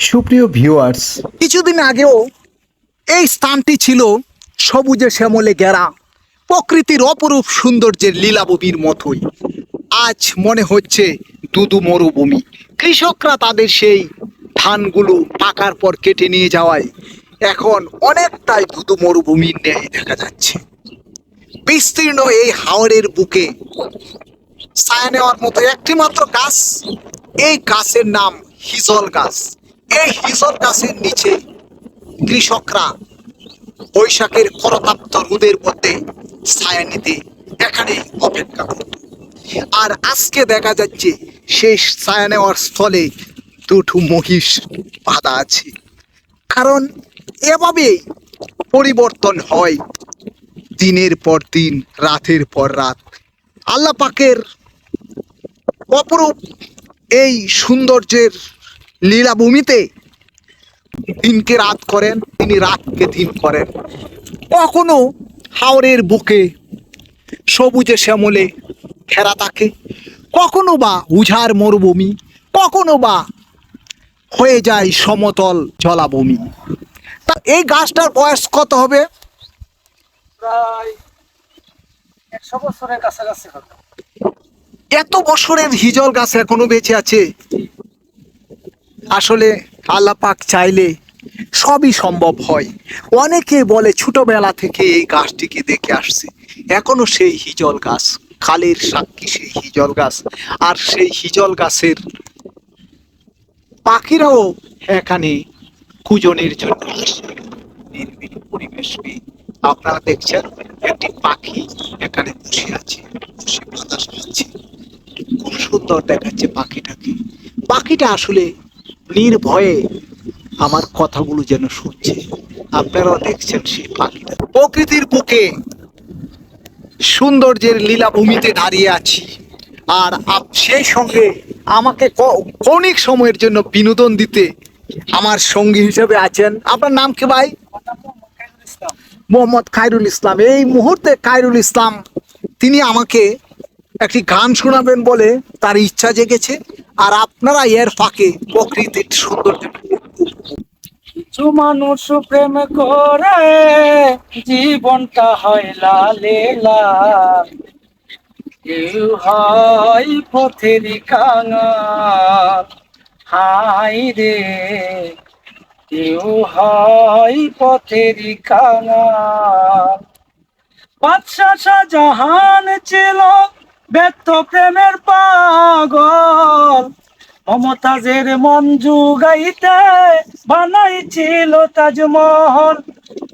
সুপ্রিয় ভিউয়ার্স কিছুদিন আগেও এই স্থানটি ছিল সবুজে শ্যামলে ঘেরা, প্রকৃতির অপরূপ সৌন্দর্যের লীলাভূমির মতোই। আজ মনে হচ্ছে দুদু মরুভূমি। কৃষকরা তাদের সেই ধানগুলো পাকার পর কেটে নিয়ে যাওয়ায় এখন অনেকটাই দুদু মরুভূমির ন্যায় দেখা যাচ্ছে। বিস্তীর্ণ এই হাওড়ের বুকে ছায়া নেওয়ার মতো একটি মাত্র গাছ, এই গাছের নাম হিজল গাছ। এই হিজল গাছের নিচে কৃষকরা বৈশাখের করতাপ্ত রোদের মধ্যে ছায়া নিতে এখানে অপেক্ষা করত। আর আজকে দেখা যাচ্ছে শেষ ছায়া নেওয়ার স্থলে দুটো মহিষ বাঁধা আছে। কারণ এভাবেই পরিবর্তন হয় দিনের পর দিন, রাতের পর রাত। আল্লাহ পাকের অপরূপ এই সৌন্দর্যের লীলাভূমিতে দিনকে রাত করেন তিনি রাতকে দিন করেন। কখনো হাওরের বুকে সবুজে শ্যামলে ঘেরা থাকে কখনো বা উঝার মরুভূমি কখনো বা হয়ে যায় সমতল জলাভূমি। তা এই গাছটার বয়স কত হবে? প্রায় একশো বছরের কাছাকাছি হবে। এত বছরের হিজল গাছ এখনও বেঁচে আছে? আসলে আল্লাহ পাক চাইলে সবই সম্ভব হয়। অনেকে বলে ছোটবেলা থেকে এই গাছটিকে দেখে আসছে। এখনও সেই হিজল গাছ, খালের সাক্ষী সেই হিজল গাছ। আর সেই হিজল গাছের পাখিরাও এখানে কুজনের জন্য নির্বিড় পরিবেশ পেয়ে আপনারা দেখছেন একটি পাখি এখানে বসে আছে, বসে বাতাস খুব সুন্দর দেখাচ্ছে পাখিটাকে। পাখিটা আসলে নির্ভয়ে আমার কথাগুলো যেন শুনছে। আপনারাও দেখছেন সেই পাখিটা। প্রকৃতির বুকে সৌন্দর্যের লীলাভূমিতে দাঁড়িয়ে আছি। আর সেই সঙ্গে আমাকে ক- ক্ষণিক সময়ের জন্য বিনোদন দিতে আমার সঙ্গী হিসেবে আছেন। আপনার নাম কি ভাই? মোহাম্মদ খায়রুল ইসলাম। এই মুহূর্তে খায়রুল ইসলাম, তিনি আমাকে একটি গান শোনাবেন বলে তার ইচ্ছা জেগেছে। আর আপনারা এর ফাঁকে প্রকৃতির সৌন্দর্য মানুষ প্রেম করে, জীবনটা হয় লালে লাল। কেউ হয় পথেরই কাঙাল। হাই রে, কেউ হয় পথেরই কাঙাল। বাদশা শাহজাহান ছিল ব্যর্থ প্রেমের পাগল। মমতাজের মন জুগাইতে বানাইছিল তাজমহল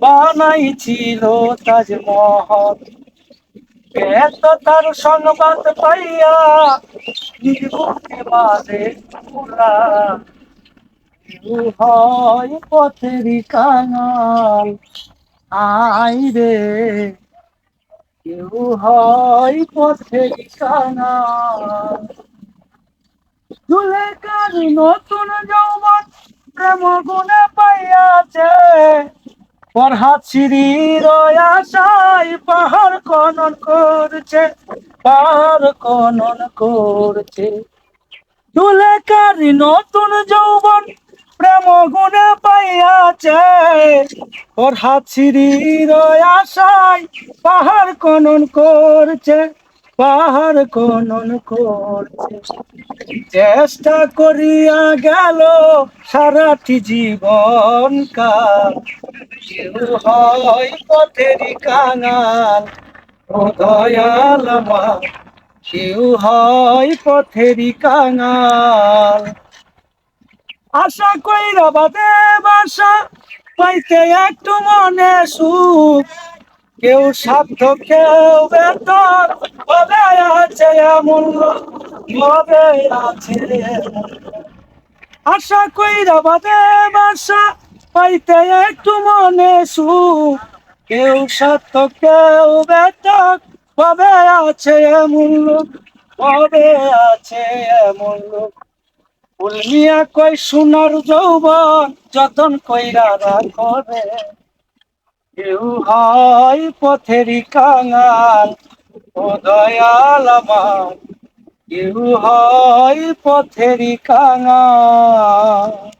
বানাইছিল তাজমহল। এত তার সংবাদ পাইয়া নির্বুকে কেউ হয় পথেরই কাঙাল। আই রে কেউ হয় পথেরই কাঙাল দুলেকার নতুন যৌবন প্রেম গুণে পাইয়াছে। পরহাত সিঁড়ির আশায় পাহাড় খনন করছে, পাহাড় খনন করছে। দুলেকার নতুন যৌবন প্রেম গুণে পাইয়াছে। পরহাত সিঁড়ির আশায়, পাহাড় খনন করছে, পাহাড় খনন করছে। চেষ্টা করিয়া গেল সারাটি জীবন কাল। কেউ হয় কাঙাল, ও দয়াল আমার কেউ হয় পথেরই কাঙাল। আশা কইরা বাদে বাসা, পাইতে একটু মনে সুখ। কেউ সাধ্য, কেউ বেতন হবে আছে এমন হবে আছে। আশা কইরা বাদে বাসা, পাইতে একটু মনে সুখ। কেউ সত্য কেউ বেতন হবে আছে এমন হবে আছে এমন লোক? উলমিয়া কই সোনার যৌবন যতন কইরা রাখবে কেউ হয় পথেরি কাঙাল, ও দয়াল আমার। কেউ হয় পথেরি কাঙাল।